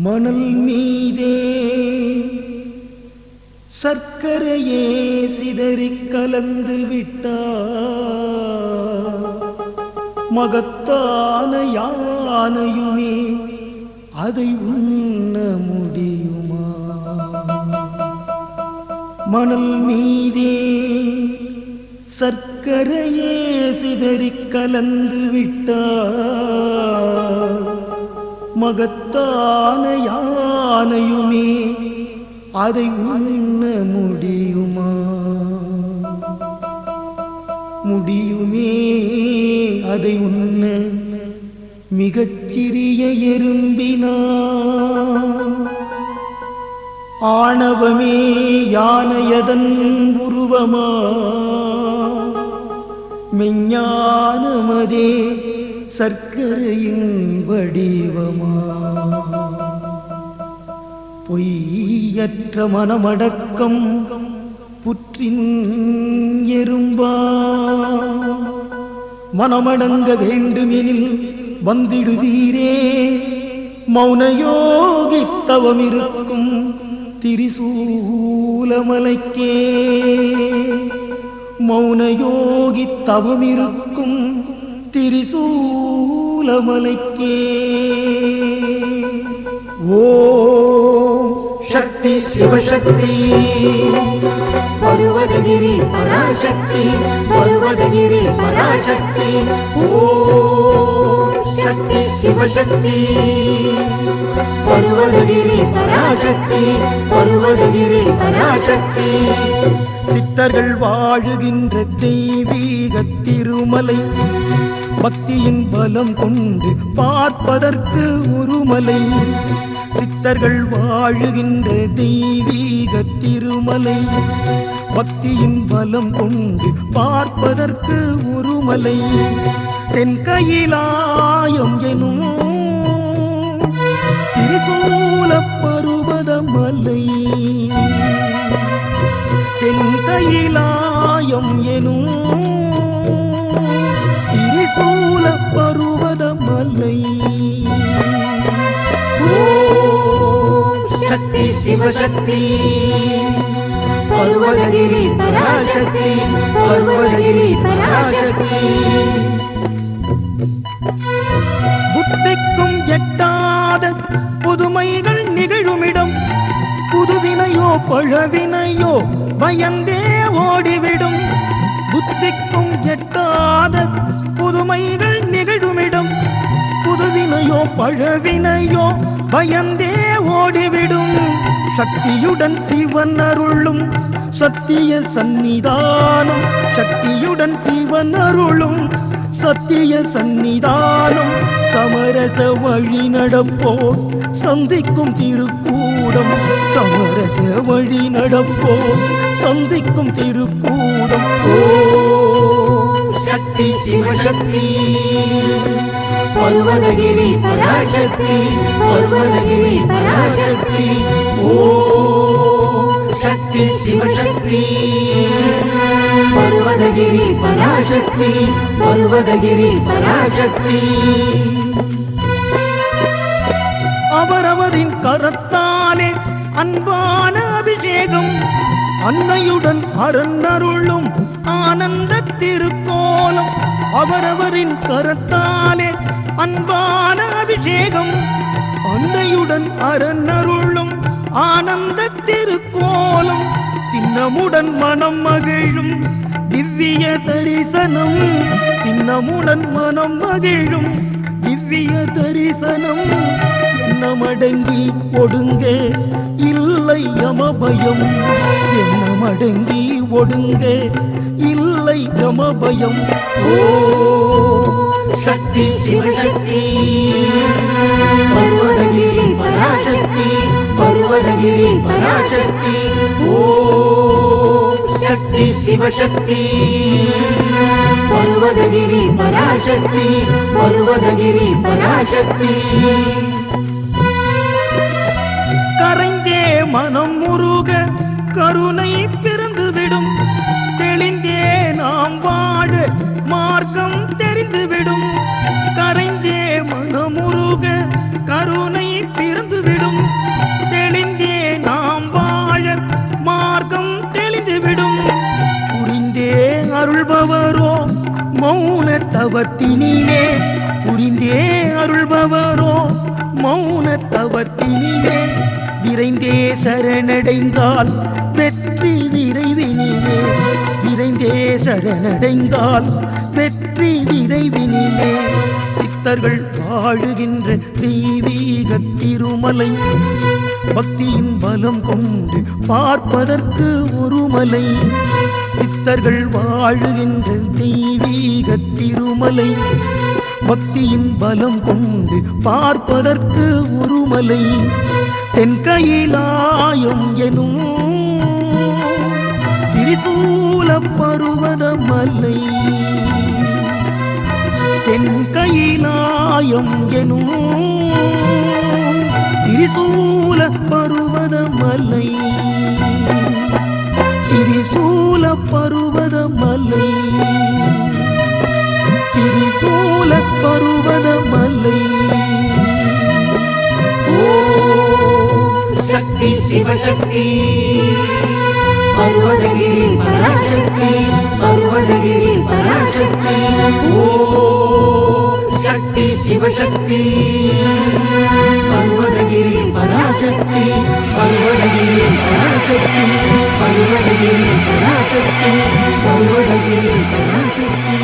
மணல் மீதே. சர்க்கரையே சிதறி கலந்து விட்டார். மகத்தான யானையுமே அதை உண்ண முடியுமா? மணல் மீதே. சர்க்கரையே சிதறி கலந்து விட்டார். மகத்தான யானையுமே அதை உண்ண முடியுமா? முடியுமே அதை உண்ண மிகச்சிறிய எறும்பினா. ஆணவமே யானையதன் உருவமா? மெஞ்ஞானமதே சர்க்கரையின் வடிவமா? பொய்யற்ற மனமடக்கம் புற்றின் எறும்பா? மனமடங்க வேண்டுமெனில் வந்திடுவீரே மௌனயோகி தவமிருக்கும் திரிசூலமலைக்கே. மௌனயோகி தவமிருக்கும் திரிசூலமலைக்கே. ஓம் சக்தி சிவசக்தி. பருவதகிரி பராசக்தி பருவதகிரி பராசக்தி. ஓம் சக்தி சிவசக்தி. பருவதகிரி பராசக்தி பருவதகிரி பராசக்தி. சித்தர்கள் வாழுகின்ற தெய்வீக திருமலை. பக்தியின் பலம் கொண்டு பார்ப்பதற்கு உருமலை. சித்தர்கள் வாழுகின்ற தெய்வீக திருமலை. பக்தியின் பலம் கொண்டு பார்ப்பதற்கு உருமலை. தென் கையிலாயம் எனும் திரிசூல பருவத சக்தி சிவசக்தி. பருவதகிரி பராசக்தி பருவதகிரி பராசக்தி. புத்திக்கும் எட்டாத புதுமைகள் நிகழுமிடம். புதுவினையோ பழவினையோ பயந்தே ஓடிவிடும். புத்திக்கும் எட்டாத புதுமைகள் நிகழுமிடம். புதுவினையோ பழவினையோ பயந்தே ஓடிவிடும். சக்தியுடன் சிவன் அருளும். சத்திய சந்நிதானம். சக்தியுடன் சிவன் அருளும். சத்திய சந்நிதானம். சமரச வழி நடப்போர். சந்திக்கும் திருக்கூடம். சமரச வழி நடப்போர். சந்திக்கும் திருக்கூடம். ஓ சக்தி சிவசக்தி பருவதகிரி பராசக்தி பருவதகிரி பராசக்தி. ஓம் சக்தி சிவசக்தி. பருவதகிரி பராசக்தி பருவதகிரி பராசக்தி. அவரவரின் கரத்தாலே அன்பான அபிஷேகம் அன்னையுடன் அரண்ணருளும் ஆனந்த திருக்கோலம். அவரவரின் கரத்தாலே அன்பான அபிஷேகம் அன்னையுடன் அரண்ணருளும் ஆனந்த திருக்கோலம் திண்ணமுடன் மனம் மகிழும் திவ்ய தரிசனம் திண்ணமுடன் மனம் மகிழும் திவ்ய தரிசனம். என்னமடங்கி ஒடுங்க இல்லை யமபயம் என்னமடங்கி ஒடுங்க இல்லை யமபயம் ஓம் சக்தி சிவசக்தி பருவதகிரி பராசக்தி பருவதகிரி பராசக்தி. ஓம் சக்தி சிவசக்தி பருவதகிரி பராசக்தி பருவதகிரி பராசக்தி. கரைந்தே மனம் முருக கருணை தவத்தினிலே புரிந்தே அருள்பவரோ மௌன தவத்தினிலே விரைந்தே சரணடைந்தால் வெற்றி விரைவினிலே. விரைந்தே சரணடைந்தால் வெற்றி விரைவினிலே. சித்தர்கள் வாழுகின்ற தெய்வீக திருமலை பக்தியின் பலம் கொண்டு பார்ப்பதற்கு ஒரு மலை சித்தர்கள் வாழுகின்ற தெய்வீக திருமலை. பக்தியின் பலம் கொண்டு பார்ப்பதற்கு ஒரு மலை தென்கையிலாயம் எனும் திரிசூல பருவத மலை தென்கையிலாயம் எனும் திரிசூல பருவத மலை திரிசூல பருவத மலை திரிசூல பருவத மலை சக்தி சிவசக்தி. பருவதகிரி பராசக்தி. பருவதகிரி பராசக்தி. ஓ శివశక్తి పర్వతగిరి పరాశక్తి పర్వతగిరి పరాశక్తి పర్వతగిరి పరాశక్తి పర్వతగిరి పరాశక్తి.